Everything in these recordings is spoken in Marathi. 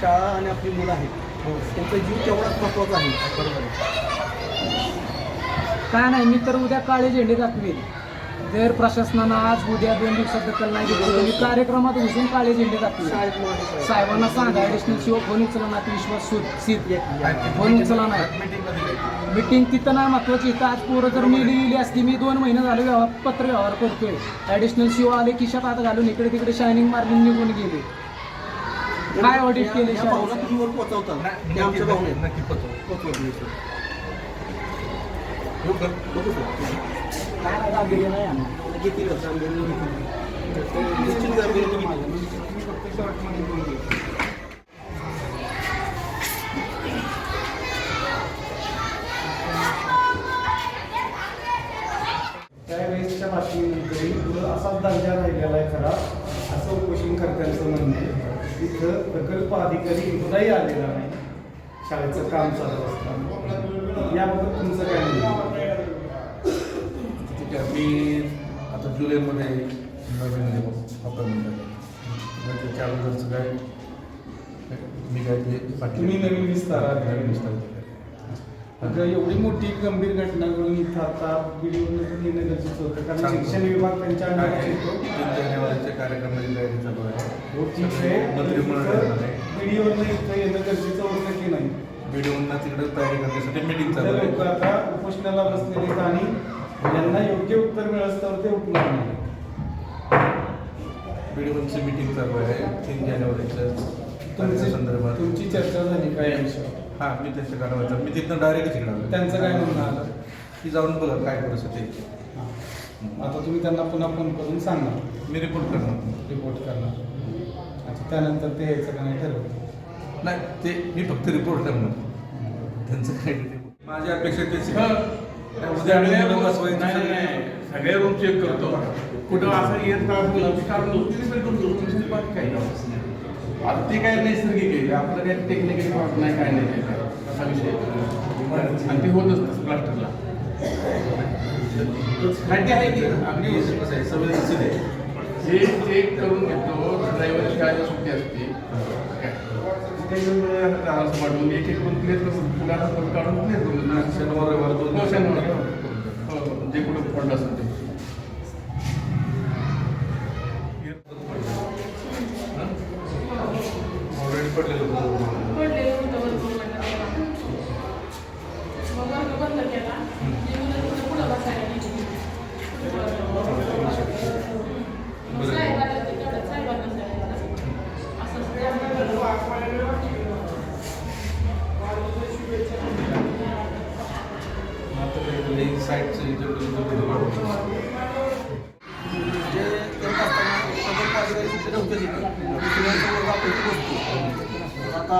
शाळा आणि आपली मुलं आहेत. त्यांचा जीव तेवढाच महत्त्वाचा आहे. बरोबर काय नाही मी तर उद्या काळे झेंडे दाखवेल जर प्रशासनानं आज उद्या दोन दिवसात दखल नाही घेतली तर मी कार्यक्रमात घुसून काळे झेंडे दाखवेल शाळेत मुलं साहेबांना सांगा ॲडिशनल शिव फोन उचला ना विश्वास सुद सीत फोन उचला नाही मिटिंग तिथं नाही महत्वाची इथं. आज पोरं जर मी लिहिली असती मी दोन महिने झाले व्यवहार पत्र व्यवहार करतोय. ॲडिशनल शिव आले खिशात हात घालून इकडे तिकडे शायनिंग मारून निघून गेले. काय ऑडिट केले त्यावेळेसच्या बातमीनंतरही पुढं असाच दर्जा राहिलेला आहे खरा. असं उपोषणकर्त्यांचं म्हणणं आहे. इथं प्रकल्प अधिकारी एकदाही आलेला नाही. शाळेचं काम चालू असताना. याबाबत तुमचं काय? ठीक आहे मी आता जुलैमध्ये नवीन म्हणजे त्या अगोदरचं काय? मी काय ते तुम्ही नवीन विस्तार. नवीन विस्तार. अगं एवढी मोठी गंभीर घटना घडून इथं आता व्हिडिओ येणं गरजेचं होतं. कारण. शिक्षण विभाग त्यांच्या अंडर? येतो तीन जानेवारीच्या कार्यक्रमाची तयारी चालू आहे. हो, ठीक आहे. व्हिडिओनं इथं येणं गरजेचं होतं की नाही? व्हिडिओना तिकडे तयारी करण्यासाठी मीटिंग चालू तर लोक आहे आता उपोषणाला बसलेले आहेत आणि यांना योग्य उत्तर मिळत तर ते उठणार नाही. व्हिडिओची मीटिंग चालू आहे. तीन जानेवारीच्या तारखेसंदर्भात तुमची चर्चा झाली काय या विषयावर? हां मी त्यांच्या कारवाईचा मी तिथनं डायरेक्ट तिकडे आलो त्यांचं काय म्हणणं आलं ती जाऊन बघा काय परिस्थिती आहे. हां. आता तुम्ही त्यांना पुन्हा फोन करून सांगा. मी रिपोर्ट करणार. रिपोर्ट करणार. अच्छा त्यानंतर ते यायचं का नाही ठरवलं नाही ते मी फक्त रिपोर्ट करणार. त्यांचं काय माझी अपेक्षा तेच. सगळे रूम चेक करतो. कुठं असं येत नाही? कारण ते काय नैसर्गिक आहे. आपलं काही टेक्निकल पार्ट नाही काय नाही ते काय. असा विषय आहे. आणि ते होत असतं प्लास्टरला. ते आहे की अगदी कसं आहे संवेदनशील आहे. हे चेक करून घेतो ड्रायव्हर शाळेला सुट्टी असते ते वाढवून एक एक करून क्लिअर करून काढून क्लिअर करून शनिवार रविवार दोन हो, शनिवार. हो, हो. जे कुठं पडलं असेल ते.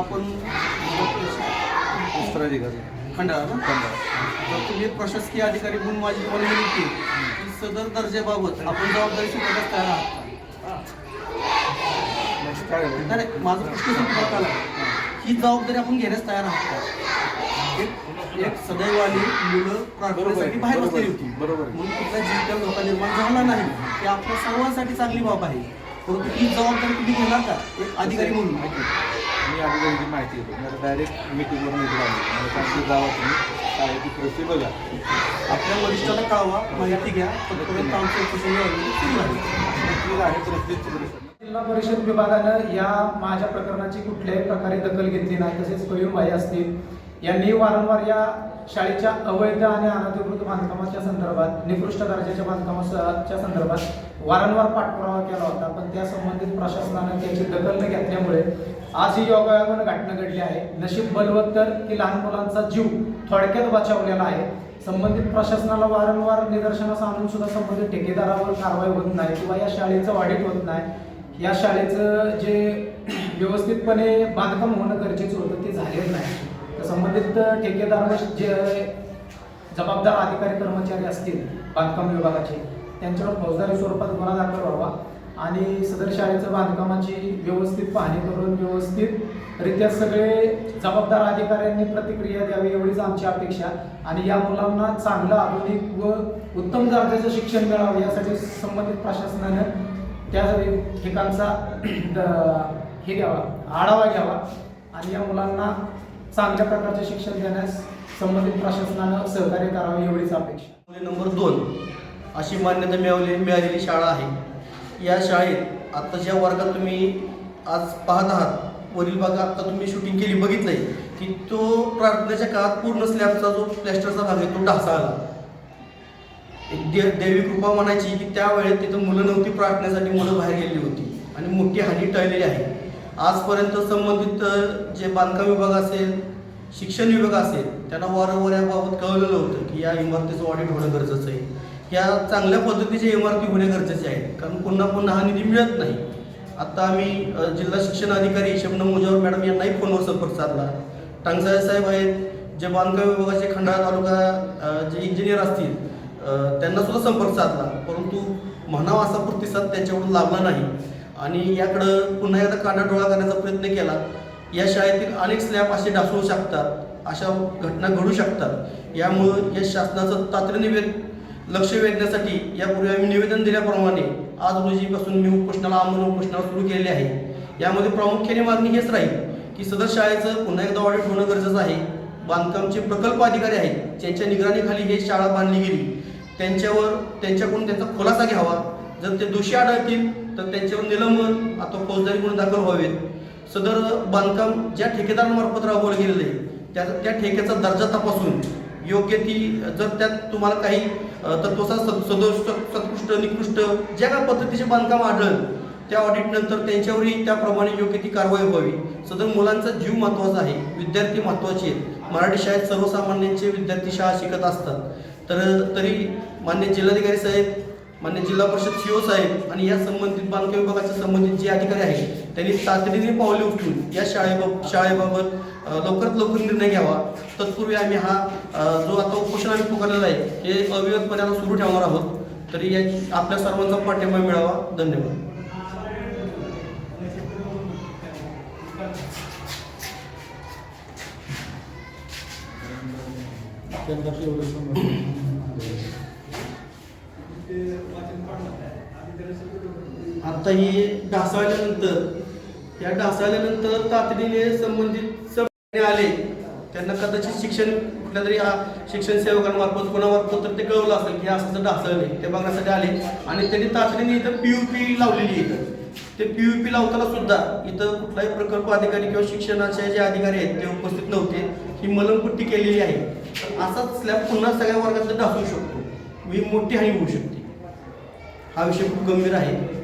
आपण खंडाळा ना? तर तुम्ही प्रशासकीय अधिकारी म्हणून माझी तुम्हाला विनंती की सदर दर्जाबाबत आपण जबाबदारी स्वीकारण्यास तयार आहात? काय नाही, माझा प्रश्न संपर्क आला. ही जबाबदारी आपण घेण्यास तयार आहात? एक एक सदैवाली मुलं प्रार्थनेसाठी बाहेर बसलेली होती. बरोबर. म्हणून कुठला जीवित धोका निर्माण झाला नाही. ही आपल्या सर्वांसाठी चांगली बाब आहे. परंतु ही जबाबदारी तुम्ही घेणार का? एक अधिकारी म्हणून. मी अधिकाऱ्यांची माहिती घेतो. मला डायरेक्ट मीटिंगवर निघून आलो. मला सांगतो जावा तुम्ही. शाळेची परिस्थिती बघा. आपल्या वरिष्ठाला कळवा माहिती घ्या. तोपर्यंत आमचं सुरू आहे आहे परिस्थिती जिल्हा परिषद विभागानं या माझ्या प्रकरणाची कुठल्याही प्रकारे दखल घेतली नाही. तसेच कयुमबाई असतील. यांनी वारंवार या शाळेच्या अवैध आणि अनधिकृत बांधकामाच्या संदर्भात निकृष्ट दर्जाच्या बांधकामाच्या संदर्भात वारंवार पाठपुरावा केला होता. पण त्या संबंधित प्रशासनानं त्याची दखल न घेतल्यामुळे आज ही योगायोगानं घटना घडली आहे. नशीब बलवत्तर की लहान मुलांचा जीव थोडक्यात बचावलेला आहे. संबंधित प्रशासनाला वारंवार निदर्शनास आणून सुद्धा संबंधित ठेकेदारावर कारवाई होत नाही किंवा या शाळेचं ऑडिट होत नाही. या शाळेचं जे व्यवस्थितपणे बांधकाम होणं गरजेचं होतं ते झालेलं नाही. संबंधित ठेकेदार म्हणजे जे जबाबदार अधिकारी कर्मचारी असतील बांधकाम विभागाचे त्यांच्यावर फौजदारी स्वरूपात गुन्हा दाखल व्हावा आणि सदर शाळेचं बांधकामाची व्यवस्थित पाहणी करून व्यवस्थित रित्या सगळे जबाबदार अधिकाऱ्यांनी प्रतिक्रिया द्यावी एवढीच आमची अपेक्षा. आणि या मुलांना चांगलं आधुनिक व उत्तम दर्जाचं शिक्षण मिळावं यासाठी संबंधित प्रशासनानं त्या ठिकाणचा द- हे घ्यावा आढावा घ्यावा. आणि या मुलांना चांगल्या प्रकारचे शिक्षण देण्यास संबंधित प्रशासनानं सहकार्य करावे एवढीच अपेक्षा. मुले नंबर दोन अशी मान्यता मिळवली मिळालेली शाळा आहे. या शाळेत आत्ताच्या वर्गात तुम्ही आज पाहत आहात वरील भाग आत्ता तुम्ही शूटिंग केली बघितलंय की तो प्रार्थनेच्या काळात पूर्ण स्लॅबचा जो प्लॅस्टरचा भाग आहे तो ढासाळला. एक दे देवी कृपा म्हणायची की त्यावेळेत तिथं मुलं नव्हती प्रार्थनेसाठी मुलं बाहेर गेलेली होती. आणि मोठी हानी टळलेली आहे. आजपर्यंत संबंधित जे बांधकाम विभाग असेल शिक्षण विभाग असेल त्यांना वारंवार याबाबत कळलेलं होतं की या इमारतीचं ऑडिट होणं गरजेचं आहे. या चांगल्या पद्धतीच्या इमारती होणे गरजेचे आहे कारण पुन्हा पुन्हा हा निधी मिळत नाही. आता आम्ही जिल्हा शिक्षण अधिकारी शबनम मुजावर मॅडम यांनाही फोनवर संपर्क साधला. टांगसाळे साहेब आहेत जे बांधकाम विभागाचे खंडाळा तालुका जे इंजिनियर असतील त्यांना सुद्धा संपर्क साधला. परंतु म्हणावा असा प्रतिसाद त्यांच्याकडून लाभला नाही. आणि याकडं पुन्हा एकदा कानाडोळा करण्याचा प्रयत्न केला. या शाळेतील अनेक स्लॅब असे डासवू शकतात अशा घटना घडू शकतात. यामुळं या शासनाचं तातडीने वेग लक्ष वेधण्यासाठी यापूर्वी आम्ही निवेदन दिल्याप्रमाणे आज रोजीपासून मी उपोषणाला आम्हाला उपोषणाला सुरू केलेले आहे. यामध्ये प्रामुख्याने मागणी हेच राहील की सदर शाळेचं पुन्हा एकदा ऑडिट होणं गरजेचं आहे. बांधकामचे प्रकल्प अधिकारी आहेत ज्यांच्या निगराणीखाली ही शाळा बांधली गेली. त्यांच्यावर त्यांच्याकडून त्यांचा खुलासा घ्यावा. जर ते दोषी आढळतील तर त्यांच्यावर निलंबन अथवा फौजदारी गुन्हे दाखल व्हावेत. सदर बांधकाम ज्या ठेकेदारांमार्फत राबवलं गेलेलं आहे त्या त्या ठेक्याचा दर्जा तपासून योग्य ती जर त्यात तुम्हाला काही तत्वसा सद- सदोष सत्कृष्ट निकृष्ट ज्या काही पद्धतीचे बांधकाम आढळलं त्या ऑडिटनंतर त्यांच्यावरही त्याप्रमाणे योग्य ती कारवाई व्हावी. सदर मुलांचा जीव महत्त्वाचा आहे विद्यार्थी महत्त्वाचे आहेत. मराठी शाळेत सर्वसामान्यांचे विद्यार्थी शाळा शिकत असतात. तर तरी मान्य जिल्हाधिकारी साहेब मान्य जिल्हा परिषद सीओ साहेब आणि या संबंधित बांधकाम विभागाच्या संबंधित जे अधिकारी आहेत त्यांनी तातडीने पावले उचलून या शाळेबाब शाळेबाबत लवकरात लवकर निर्णय घ्यावा. तत्पूर्वी आम्ही हा जो आता उपोषण आम्ही पुकारलेला आहे हे अविरतपणे आता सुरू ठेवणार आहोत. तरी या आपल्या सर्वांचा पाठिंबा मिळावा. धन्यवाद. आता ही ढासळल्यानंतर या ढासळल्यानंतर तातडीने संबंधित सब आले. त्यांना कदाचित शिक्षण कुठल्या तरी शिक्षण सेवकांमार्फत कोणामार्फत तर ते कळवलं असेल की हे असं ढासळले ते बघण्यासाठी आले. आणि त्यांनी तातडीने इथं पीयूपी लावलेली आहे इथं. ते पीयूपी लावताना सुद्धा इथं कुठलाही प्रकल्प अधिकारी किंवा शिक्षणाचे जे अधिकारी आहेत ते उपस्थित नव्हते. ही मलमपट्टी केलेली आहे. असाच स्लॅब पुन्हा सगळ्या वर्गात ढासू शकतो. ही मोठी हानी होऊ शकते. हा विषय खूप गंभीर आहे.